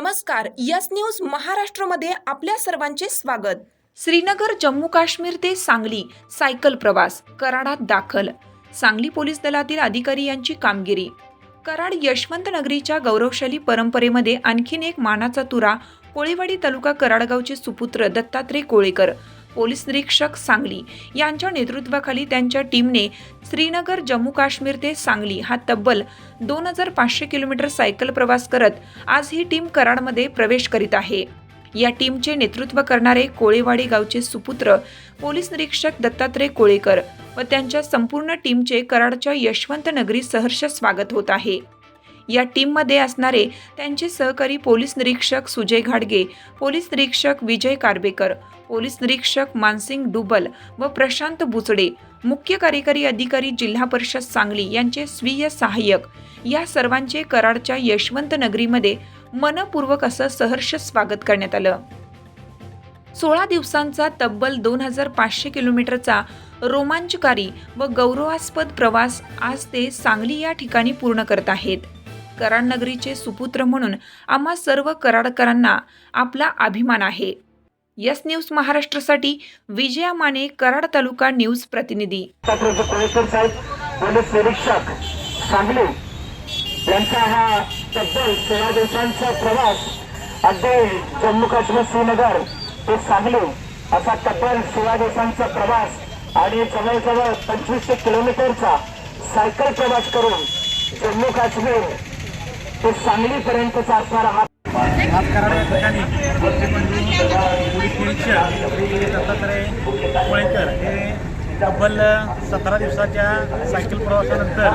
नमस्कार yes news महाराष्ट्रमध्ये आपल्या सर्वांचे स्वागत. श्रीनगर जम्मू काश्मीर ते सांगली सायकल प्रवास कराडात दाखल. सांगली पोलीस दलातील अधिकारी यांची कामगिरी. कराड यशवंत नगरीच्या गौरवशाली परंपरेमध्ये आणखीन एक मानाचा तुरा कोळीवाडी तालुका कराडगावचे सुपुत्र दत्तात्रय कोळेकर. पोलीस निरीक्षक सांगली यांच्या नेतृत्वाखाली त्यांच्या टीमने श्रीनगर जम्मू काश्मीर ते सांगली हा तब्बल दोन हजार पाचशे किलोमीटर सायकल प्रवास करत आज ही टीम कराडमध्ये प्रवेश करीत आहे. या टीमचे नेतृत्व करणारे कोळेवाडी गावचे सुपुत्र पोलीस निरीक्षक दत्तात्रय कोळेकर व त्यांच्या संपूर्ण टीमचे कराडच्या यशवंत नगरी सहर्ष स्वागत होत आहे. या टीममध्ये असणारे त्यांचे सहकारी पोलीस निरीक्षक सुजय घाडगे पोलीस निरीक्षक विजय कारबेकर पोलीस निरीक्षक मानसिंग डुबल व प्रशांत बुचडे मुख्य कार्यकारी अधिकारी जिल्हा परिषद सांगली यांचे स्वीय सहाय्यक. या सर्वांचे कराडच्या यशवंत नगरीमध्ये मनपूर्वक असं सहर्ष स्वागत करण्यात आलं. सोळा दिवसांचा तब्बल दोन हजार पाचशे किलोमीटरचा रोमांचकारी व गौरवास्पद प्रवास आज ते सांगली या ठिकाणी पूर्ण करत आहेत. कराड नगरीचे सुपुत्र म्हणून आम्हा सर्व कराडकरांना आपला अभिमान आहे. यस न्यूज महाराष्ट्रासाठी विजया माने कराड तालुका न्यूज प्रतिनिधी. पोलीस निरीक्षक सांगली यांचा हा तब्बल सोळा दिवसांचा प्रवास अगदी जम्मू काश्मीर श्रीनगर ते सांगली असा तब्बल सोळा दिवसांचा प्रवास आणि जवळजवळ पंचवीसशे किलोमीटरचा सायकल प्रवास करून जम्मू काश्मीर ते सांगलीपर्यंतचा असणारा हा आज ठिकाणी पोलीस निरीक्षक दत्तात्रय कोळेकर हे तब्बल सतरा दिवसाच्या सायकल प्रवासानंतर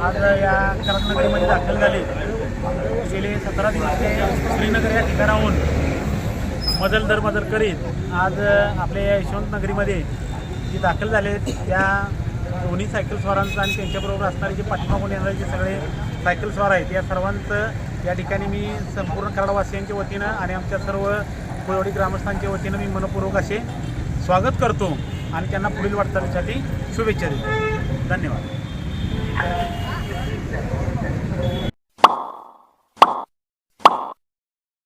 आज या कराड नगरीमध्ये दाखल झाले. गेले सतरा दिवस ते श्रीनगर या ठिकाणाहून मजल दर मजल करीत आज आपल्या या यशवंत नगरीमध्ये जे दाखल झाले त्या दोन्ही सायकल स्वारांचं आणि त्यांच्याबरोबर असणारे जे पाठीमागून येणारे जे सगळे सायकल स्वार आहेत या सर्वांचं या ठिकाणी मी संपूर्ण कराडवासियांच्या वतीनं आणि आमच्या सर्व कोळवडी ग्रामस्थांच्या वतीनं मी मनपूर्वक असे स्वागत करतो आणि त्यांना पुढील वाटचालीसाठी शुभेच्छा देतो. धन्यवाद.